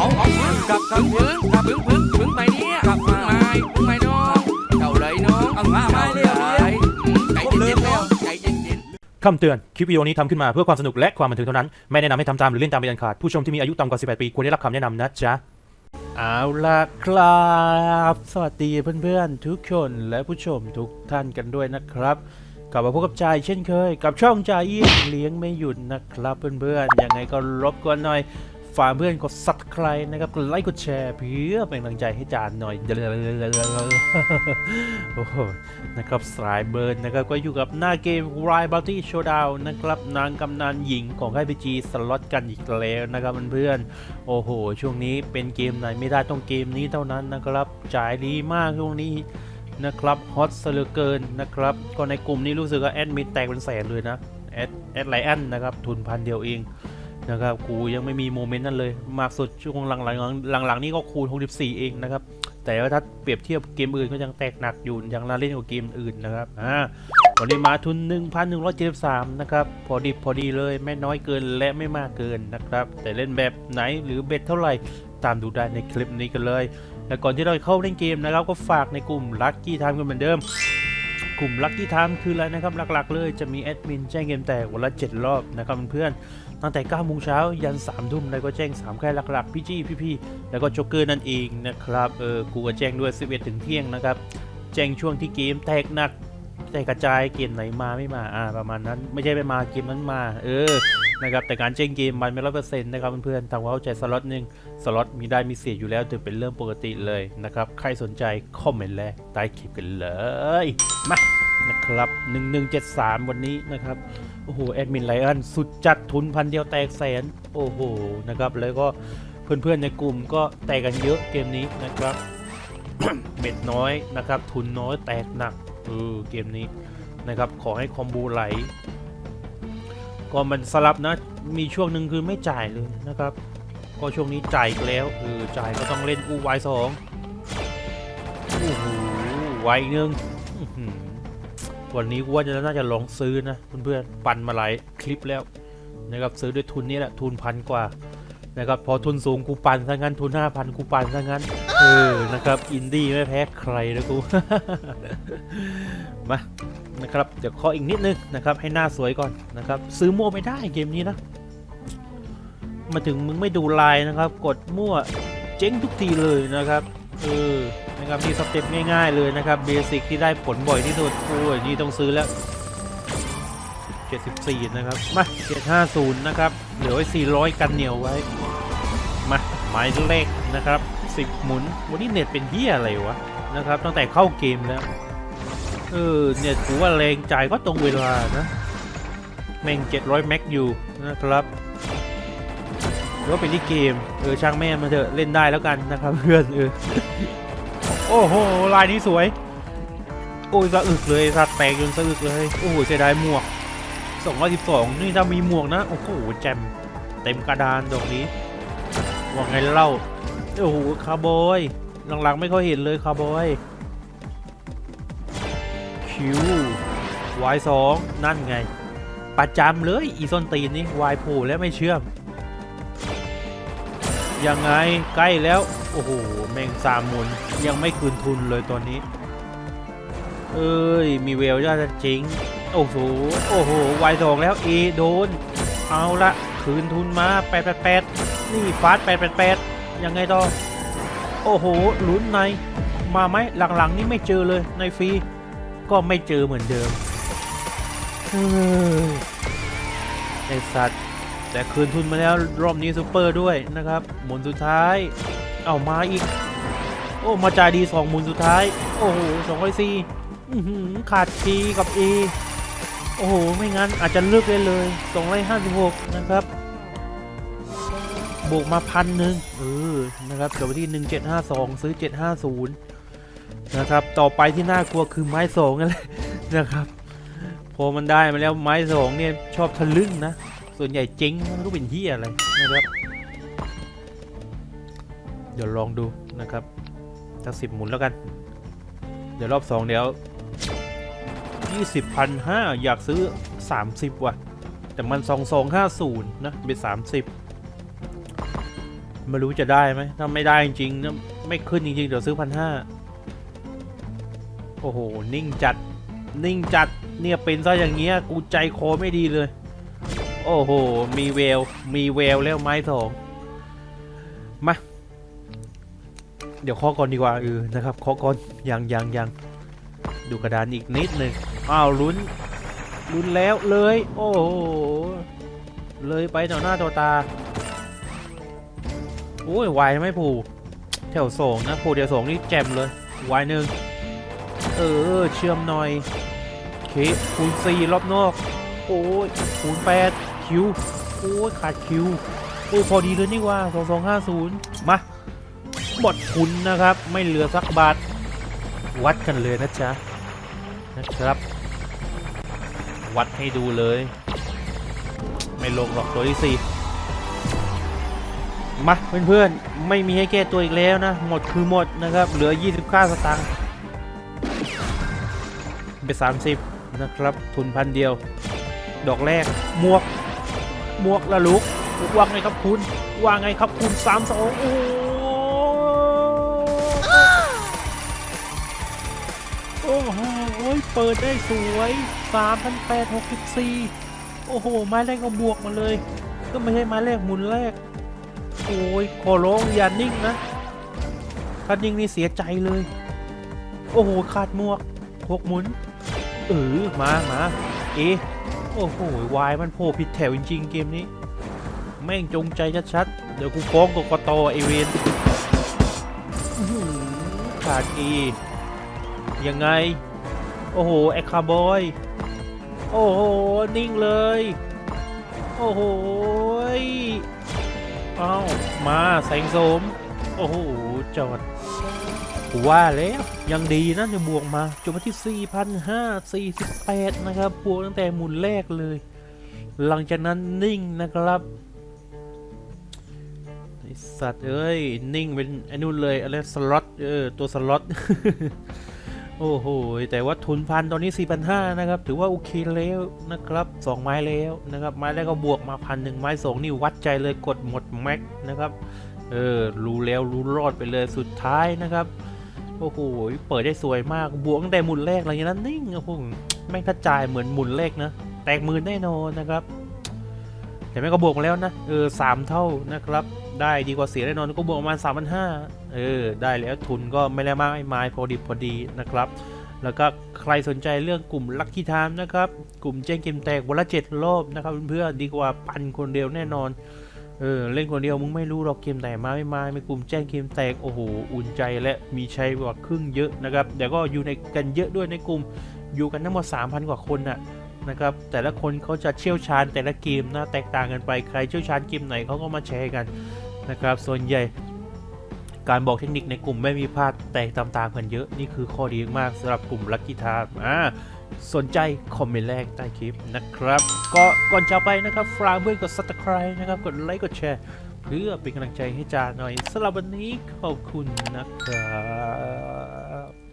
เอาเอาพึ่งกับกับพึ่งกับพึ่งพึ่งพึ่งไปเนี่ยกับพึ่งไม้พึ่งไม้น้องเจ้าเลยน้องเอามาไม้เร็วเลยใจเย็นๆแล้วใจเย็นๆคำเตือน คลิปวิดีโอนี้ทำขึ้นมาเพื่อความสนุกและความบันเทิงเท่านั้น ไม่แนะนำให้ทำตามหรือเล่นตามเป็นอันขาด ผู้ชมที่มีอายุต่ำกว่า 18 ปีควรได้รับคำแนะนำนะจ๊ะ เอาล่ะครับ สวัสดีเพื่อนๆ ทุกคนและผู้ชมทุกท่านกันด้วยนะครับกลับมาพบกับจายเช่นเคย กับช่องจายเอี้ยงเลี้ยงไม่หยุดนะครับเพื่อนๆยังไงก็รบกวนหน่อย ฝากเพื่อนกดซับสไคร์นะครับ กดไลค์กดแชร์เพื่อเป็นกำลังใจให้จานหน่อยโอ้โหนะครับสายเบิร์นนะครับ ก็อยู่กับหน้าเกม r i b a l t y Showdown นะครับ นางกำนันหญิงของค่ายพีจีสล็อตกันอีกแล้วนะครับเพื่อนๆโอ้โห ช่วงนี้เป็นเกมไหนไม่ได้ต้องเกมนี้เท่านั้นนะครับจ่ายดีมากช่วงนี้นะครับฮอตเสลือเกินนะครับ ก็ในกลุ่มนี้รู้สึกว่าแอดมินแตกเป็นแสนเลยนะแอดแอดไลอันนะครับทุนพันเดียวเอง นะครับกูยังไม่มีโมเมนต์นั้นเลยมากสุดช่วงหลังๆหลังๆนี่ก็คูณ 64 เองนะครับแต่ว่าถ้าเปรียบเทียบเกมอื่นก็ยังแตกหนักอยู่ยังน่าเล่นกว่าเกมอื่นนะครับอ่าวันนี้มาทุน 1,173 นะครับ พอดีพอดีเลยไม่น้อยเกินและไม่มากเกินนะครับ แต่เล่นแบบไหนหรือเบ็ดเท่าไหร่ตามดูได้ในคลิปนี้กันเลย และก่อนที่เราจะเข้าเล่นเกมนะครับ ก็ฝากในกลุ่ม Lucky Time กันเหมือนเดิม กลุ่ม Lucky Time คืออะไรนะครับหลักๆ เลยจะมีแอดมินแจ้งเกมแตกวันละ 7 รอบนะครับเพื่อนๆตั้งแต่9โมงเช้ายัน3ทุ่มแล้วก็แจ้ง3ค่หลักๆ พี่จี้พี่ๆแล้วก็โจ๊กเกอร์นั่นเองนะครับเออกูก็แจ้งด้วย 11 ถึงเที่ยงนะครับแจ้งช่วงที่เกมแตกหนักแตกกระจายเกมไหนมาไม่มาอ่าประมาณนั้นไม่ใช่ไปมาเกมนั้นมา เออ นะครับแต่การแจ้งเกมมันไม่ร้อยเปอร์เซ็นต์นะครับเพื่อนๆทำความเข้าใจสล็อตหนึ่งสล็อตมีได้มีเสียอยู่แล้วถือเป็นเรื่องปกติเลยนะครับใครสนใจคอมเมนต์แรกใต้คลิปกันเลยมานะครับ 1173 วันนี้นะครับโอ้โหแอดมินไลออนสุดจัดทุนพันเดียวแตกแสนโอ้โหนะครับแล้วก็เพื่อนๆในกลุ่มก็แตกกันเยอะเกมนี้นะครับเม็ดน้อยนะครับ ทุนน้อยแตกหนักเออเกมนี้นะครับ ขอให้คอมโบไหล ก็มันสลับนะ มีช่วงหนึ่งคือไม่จ่ายเลยนะครับ ก็ช่วงนี้จ่ายแล้วเออจ่ายก็ต้องเล่นอูไวสองโอ้โหไวหนึ่งวันนี้กูว่าจะน่าจะลองซื้อนะเพื่อนๆปั่นมาหลายคลิปแล้วนะครับซื้อด้วยทุนนี้แหละทุนพันกว่านะครับพอทุนสูงกูปั่นซะงั้นทุนห้าพันกูปั่นซะงั้นเออนะครับอินดี้ไม่แพ้ใครนะกูมา นะครับ เดี๋ยวขออีกนิดนึงนะครับ ให้หน้าสวยก่อนนะครับ ซื้อมั่วไม่ได้เกมนี้นะ มาถึงมึงไม่ดูลายนะครับ กดมั่วเจ๊งทุกทีเลยนะครับเออนะครับนี่สเต็ปง่ายๆเลยนะครับเบสิกที่ได้ผลบ่อยที่สุดโอ้ยนี่ต้องซื้อแล้ว 74 นะครับ มา 750 นะครับ เหลือไว้ 400 กันเหนียวไว้ มาหมายเลขนะครับ 10 หมุน วันนี้เน็ตเป็นเฮียอะไรวะนะครับ ตั้งแต่เข้าเกมแล้ว เออเน็ตกูว่าแรงจ่ายก็ตรงเวลานะ แม่ง700แม็กอยู่นะครับหรือว่าเป็นที่เกม เออช่างแม่มาเถอะเล่นได้แล้วกันนะครับเพื่อนเออโอ้โหลายนี้สวย โอ้ยสะอึกเลยสัตว์แตกจนสะอึกเลยโอ้โหเสียดายหมวก212นี่ถ้ามีหมวกนะโอ้โหแจมเต็มกระดานตรงนี้ว่าไงเล่าโอ้โหคาร์บอยหลังๆไม่ค่อยเห็นเลยคาร์บอยิววายสองนั่นไง ประจำเลย อีซอนตีนนี่วายผล่แล้วไม่เชื่อม ยังไงใกล้แล้ว โอ้โหแมงสามมุนยังไม่คืนทุนเลยตอนนี้ เอ้ย มีเวลย่าจะจริง โอ้โห โอ้โหวายสองแล้วเอโดน เอาละคืนทุนมา 888 นี่ฟาส888 ยังไงต่อ โอ้โหลุ้นใน มาไหมหลังๆนี่ไม่เจอเลยในฟรี ก็ไม่เจอเหมือนเดิมเฮ้ยไอสัตว์ แต่คืนทุนมาแล้วรอบนี้ซูเปอร์ด้วยนะครับ หมุนสุดท้าย เอามาอีก โอ้ มาจ่ายดีสองหมุนสุดท้าย โอ้โหสองร้อยสี่ขาดทีกับ A โอ้โห ไม่งั้นอาจจะเลือกได้เลย256นะครับบวกมาพันหนึ่งเออ นะครับจบไปที่ 1752 ซื้อ 750 นะครับ ต่อไปที่น่ากลัวคือไม้สองนั่นแหละนะครับ พอมันได้มาแล้วไม้สองเนี่ยชอบทะลึ่งนะ ส่วนใหญ่เจ๊งมันก็เป็นเฮียอะไรนะครับ เดี๋ยวลองดูนะครับสักสิบหมุนแล้วกัน เดี๋ยวรอบสองเดี๋ยวยี่สิบพันห้าอยากซื้อสามสิบว่ะ แต่มันสองสองห้าศูนย์นะเป็นสามสิบไม่รู้จะได้ไหมถ้าไม่ได้จริงๆนะไม่ขึ้นจริงๆ เดี๋ยวซื้อพันห้า โอ้โห นิ่งจัด นิ่งจัด เนี่ยเป็นซะอย่างเงี้ย กูใจคอไม่ดีเลย โอ้โห มีเวล มีเวลแล้วไม้สองมา เดี๋ยวเคาะก่อนดีกว่าเออนะครับเคาะก่อนยังยังยังดูกระดานอีกนิดหนึ่งอ้าวลุ้น ลุ้นแล้วเลย โอ้โห เลยไปต่อหน้าต่อตา โอ้ยวายไม่ผูกแถวสองนะผูกแถวสองนี่แจ่มเลยวายหนึ่ง เออ เชื่อมหน่อยเคคูณสี่รอบนอก โอ้ยคูณแปดคิว โอ้ยขาดคิว โอ้พอดีเลยนี่ว่าสองสองห้าศูนย์มาหมดทุนนะครับ ไม่เหลือสักบาท วัดกันเลยนะจ๊ะ นะครับ วัดให้ดูเลย ไม่ลงหรอกตัวที่สี่มาเพื่อนๆ ไม่มีให้แก้ตัวอีกแล้วนะ หมดคือหมดนะครับ เหลือ20ค่าสตางค์ ไป 30 นะครับ ทุนพันเดียว ดอกแรกมวกมวกละลุกวางไงครับคุณวางไงครับคุณ3 2โอ้โอ้โหเปิดได้สวย3,864โอ้โห ไม้แรกก็บวกมาเลย ก็ไม่ใช่ไม้แรกหมุนแรก โอ้ยขอร้องอย่านิ่งนะถ้านิ่งนี่เสียใจเลย โอ้โห ขาดหมวกหกหมุน เออมามาเอโอ้โหวายมันโผล่ผิดแถวจริงๆเกมนี้ แม่งจงใจชัดๆ เดี๋ยวกูฟ้องกกตไอเวนอื้อหือขาดอียังไง โอ้โห แอคคาบอย โอ้โห นิ่งเลย โอ้โหยเอ้ามาแสงโสม โอ้โห จอด กูว่าแล้วยังดีนะจะบวกมาจบมาที่ 4,548 นะครับ บวกตั้งแต่หมุนแรกเลย หลังจากนั้นนิ่งนะครับไอสัตว์เอ้ย นิ่งเป็นไอ้นู่นเลยอะไรสล็อตเออตัวสล็อตโอ้โห แต่ว่าทุนพันตอนนี้ 4,500 นะครับ ถือว่าโอเคแล้วนะครับ 2 ไม้แล้วนะครับ ไม้แรกก็บวกมาพันหนึ่งไม้สองนี่วัดใจเลยกดหมดแม็กนะครับ เออ รู้แล้วรู้รอดไปเลยสุดท้ายนะครับ โอ้โห เปิดได้สวยมาก บวกตั้งแต่หมุนแรกอะไรอย่างนั้นนิ่งโอ้โหแม่งถ้าจ่ายเหมือนหมุนแรกนะ แตกหมืนแน่นอนนะครับ แต่แม่งก็บวกมาแล้วนะ เออสามเท่านะครับ ได้ดีกว่าเสียแน่นอน ก็บวกประมาณ3 5 0 0เออ ได้แล้วทุนก็ไม่ได้มากไม่มายพอดีพอดีนะครับ แล้วก็ใครสนใจเรื่องกลุ่มลัคกี้ไทม์นะครับ กลุ่มแจ้งเกมแตกวันละเจ็ดรอบนะครับเพื่อนๆ ดีกว่าปันคนเดียวแน่นอน เออเล่นคนเดียวมึงไม่รู้หรอกเกมแตกมาไม่มาไม่กลุ่มแจ้งเกมแตกโอ้โหอุ่นใจและมีใชัยกว่าครึ่งเยอะนะครับแต่ก็อยู่ในกันเยอะด้วยในกลุ่มอยู่กันทั้งหมด3,000 กว่าคนน่ะนะครับแต่ละคนเขาจะเชี่ยวชาญแต่ละเกมนะแตกต่างกันไปใครเชี่ยวชาญเกมไหนเขาก็มาแชร์กันนะครับส่วนใหญ่การบอกเทคนิคในกลุ่มไม่มีพลาดแตกตามๆกันเยอะ นี่คือข้อดีมากสำหรับกลุ่มลั c กี้ทาอ่า สนใจคอมเมนต์แรกใต้คลิปนะครับ ก็ก่อนจะไปนะครับฝากเพื่อนกด subscribe นะครับ กดไลค์กดแชร์ เพื่อเป็นกำลังใจให้จาหน่อยสำหรับวันนี้ขอบคุณนะครับ